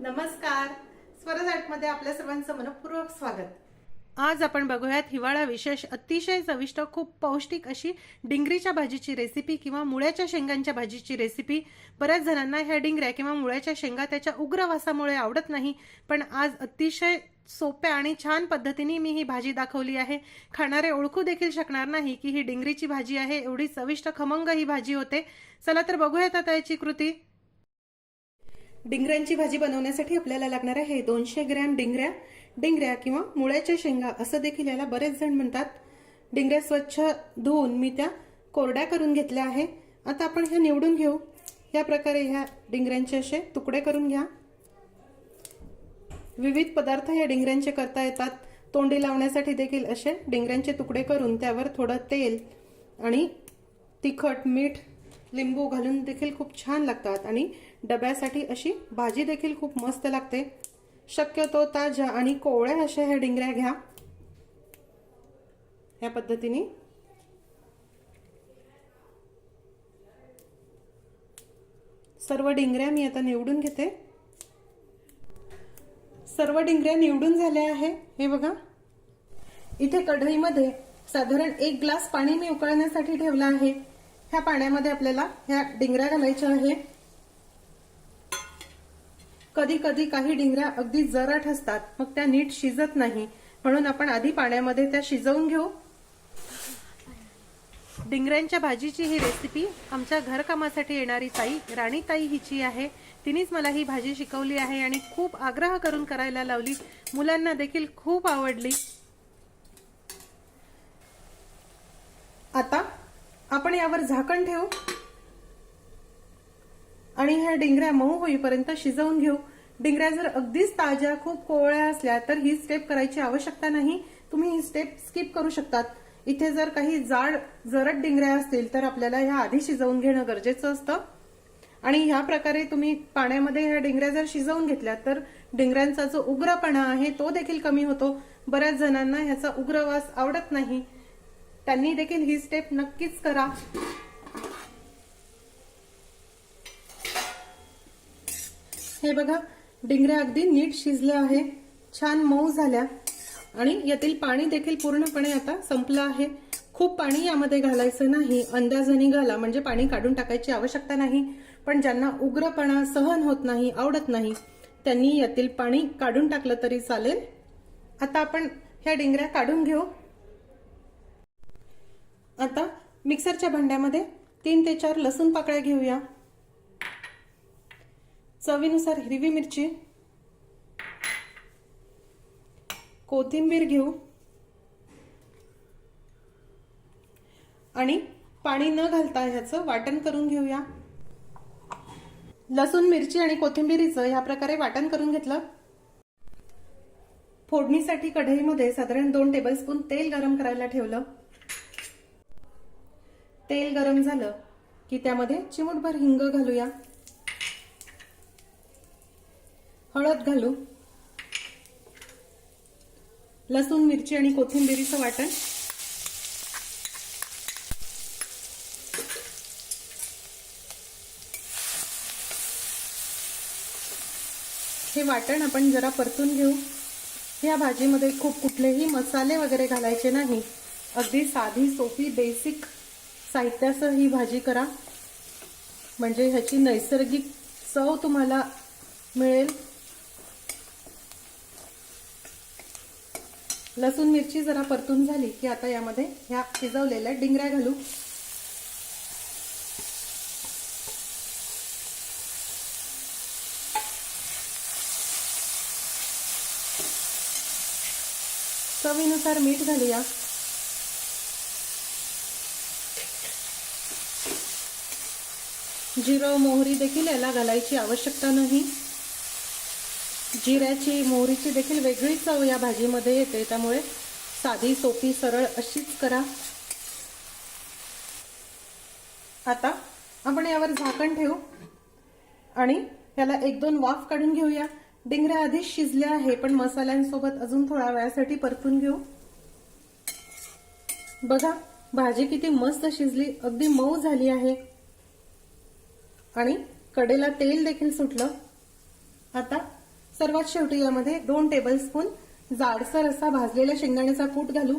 नमस्कार. स्वरजाटमध्ये आपल्या सर्वांचं मनपूर्वक स्वागत. आज आपण बघूयात हिवाळा विशेष अतिशय चविष्ट खूप पौष्टिक अशी डिंगरीच्या भाजीची रेसिपी किंवा मुळ्याच्या शेंगांच्या भाजीची रेसिपी बऱ्याच जणांना ह्या डिंगऱ्या किंवा मुळ्याच्या शेंगा त्याच्या उग्र वासामुळे आवडत नाही पण आज अतिशय सोप्या आणि छान पद्धतीने मी ही भाजी दाखवली आहे. खाणारे ओळखू देखील शकणार नाही की ही डिंगरीची भाजी आहे. एवढी चविष्ट खमंग ही भाजी होते. चला तर बघूयात आता याची कृती. डिंगऱ्यांची भाजी बनवण्यासाठी आपल्याला लागणार आहे दोनशे ग्रॅम डिंगऱ्या. डिंगऱ्या किंवा मुळ्याच्या शेंगा असं देखील याला बरेच जण म्हणतात. डिंगऱ्या स्वच्छ धुवून मी त्या कोरड्या करून घेतल्या आहे. आता आपण ह्या निवडून घेऊ. या प्रकारे ह्या डिंगऱ्यांचे असे तुकडे करून घ्या. विविध पदार्थ या डिंगऱ्यांचे करता येतात. तोंडी लावण्यासाठी देखील असे डिंगऱ्यांचे तुकडे करून त्यावर थोडं तेल आणि तिखट मीठ लिंबू घालून देखील खूप छान लागतात आणि डब्यासाठी अशी भाजी देखील खूप मस्त लागते. शक्यतो ताज्या आणि कोवळ्या अशा ह्या डिंगऱ्या घ्या. ह्या पद्धतीने. सर्व डिंगऱ्या मी आता निवडून घेते. सर्व डिंगऱ्या निवडून झाल्या आहे. हे बघा. इथे कढईमध्ये साधारण एक ग्लास पाणी मी उकळण्यासाठी ठेवलं आहे. ह्या पाण्यामध्ये आपल्याला ह्या डिंगऱ्या घालायच्या आहे. कधी कधी काही डिंगऱ्या अगदी जराट असतात मग त्या नीट शिजत नाही. म्हणून आपण आधी पाण्यामध्ये त्या शिजवून घेऊ. डिंगऱ्यांच्या भाजीची ही रेसिपी आमच्या घरकामासाठी येणारी ताई राणीताई हिची आहे. तिनेच मला ही भाजी शिकवली आहे आणि खूप आग्रह करून करायला लावली. मुलांना देखील खूप आवडली आता आपण यावर झाकण ठेवू. आणि ह्या डिंगऱ्या मऊ होईपर्यंत शिजवून घेऊ. डिंगऱ्या जर अगदीच ताज्या खूप कोवळ्या असल्या तर ही स्टेप करायची आवश्यकता नाही. तुम्ही ही स्टेप स्किप करू शकतात. इथे जर काही जाड जरट डिंगऱ्या असतील तर आपल्याला ह्या आधी शिजवून घेणं गरजेचं असतं. आणि ह्या प्रकारे तुम्ही पाण्यामध्ये ह्या डिंगऱ्या जर शिजवून घेतल्या तर डिंगऱ्यांचा जो उग्रपणा आहे तो देखील कमी होतो. बऱ्याच जणांना ह्याचा उग्रवास आवडत नाही. त्यांनी देखील ही स्टेप नक्कीच करा. हे बघा डिंगऱ्या अगदी नीट शिजल्या आहे. छान मऊ झाल्या. आणि यातील पाणी देखील पूर्णपणे आता संपलं आहे. खूप पाणी यामध्ये घालायचं नाही. अंदाजाने घाला म्हणजे पाणी काढून टाकायची आवश्यकता नाही. पण ज्यांना उग्रपणा सहन होत नाही आवडत नाही त्यांनी यातील पाणी काढून टाकलं तरी चालेल. आता आपण ह्या डिंगऱ्या काढून घेऊ. आता मिक्सरच्या भांड्यामध्ये तीन ते चार लसूण पाकळ्या घेऊया. चवीनुसार हिरवी मिरची कोथिंबीर घेऊ आणि पाणी न घालता ह्याचं वाटण करून घेऊया. लसूण मिरची आणि कोथिंबीरीचं ह्या प्रकारे वाटण करून घेतलं. फोडणीसाठी कढईमध्ये साधारण दोन टेबलस्पून तेल गरम करायला ठेवलं. तेल गरम झालं की त्यामध्ये चिमूटभर हिंग घालूया. हळद घालू. लसूण मिरची आणि कोथिंबिरीचं वाटण. हे वाटण आपण जरा परतून घेऊ. या भाजीमध्ये खूप कुठलेही मसाले वगैरे घालायचे नाही. अगदी साधी सोपी बेसिक साहित्यासह ही भाजी करा. म्हणजे ह्याची नैसर्गिक चव तुम्हाला मिळेल. लसूण मिरची जरा परतून झाली की आता यामध्ये ह्या शिजवलेल्या डिंगऱ्या घालू. चवीनुसार मीठ घालूया. जिरं मोहरी देखील याला घालायची आवश्यकता नाही. जिऱ्याची मोहरीची देखील वेगळी चव या भाजीमध्ये येते त्यामुळे साधी सोपी सरळ अशीच करा. आता आपण यावर झाकण ठेवू आणि याला एक दोन वाफ काढून घेऊया. डिंगऱ्या आधीच शिजल्या आहे पण मसाल्यांसोबत अजून थोड्या वेळासाठी परतून घेऊ. बघा भाजी किती मस्त शिजली अगदी मऊ झाली आहे. आणि कडेला तेल देखील सुटलं. आता सर्वात शेवटी यामध्ये दोन टेबलस्पून जाडसर असा भाजलेल्या शेंगदाण्याचा कूट घालू.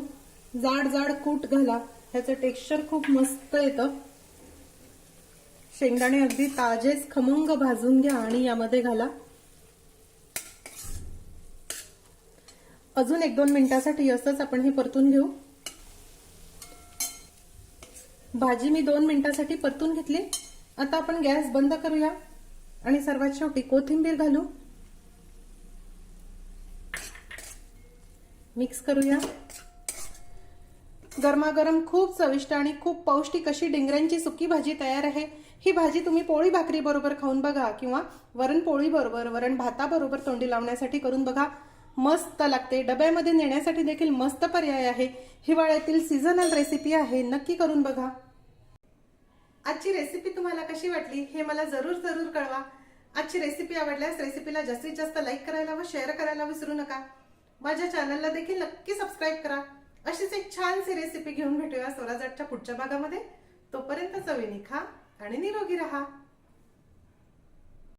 जाड जाड कूट घाला. ह्याचं टेक्स्चर खूप मस्त येतं. शेंगदाणे अगदी ताजेच खमंग भाजून घ्या आणि यामध्ये घाला. अजून एक दोन मिनिटासाठी असंच आपण हे परतून घेऊ. भाजी मी दोन मिनिटासाठी परतून घेतली. आता आपण गॅस बंद करूया. आणि सर्वात शेवटी कोथिंबीर घालू. मिक्स करूया. गरमागरम खूप चविष्ट आणि खूप पौष्टिक अशी डिंगऱ्यांची सुकी भाजी तयार आहे. ही भाजी तुम्ही पोळी भाकरी बरोबर खाऊन बघा किंवा वरण पोळी बरोबर वरण भाताबरोबर तोंडी लावण्यासाठी करून बघा. मस्त लागते. डब्यामध्ये नेण्यासाठी देखील मस्त पर्याय आहे. हिवाळ्यातील सीझनल रेसिपी आहे. नक्की करून बघा. आजची रेसिपी तुम्हाला कशी वाटली हे मला जरूर जरूर कळवा. आजची रेसिपी आवडल्यास रेसिपीला जास्तीत जास्त लाईक करायला व शेअर करायला विसरू नका. माझ्या चॅनलला देखील नक्की सबस्क्राईब करा. अशीच एक छानशी रेसिपी घेऊन भेटूया स्वराजाटच्या पुढच्या भागामध्ये. तोपर्यंत चवीने खा आणि निरोगी राहा.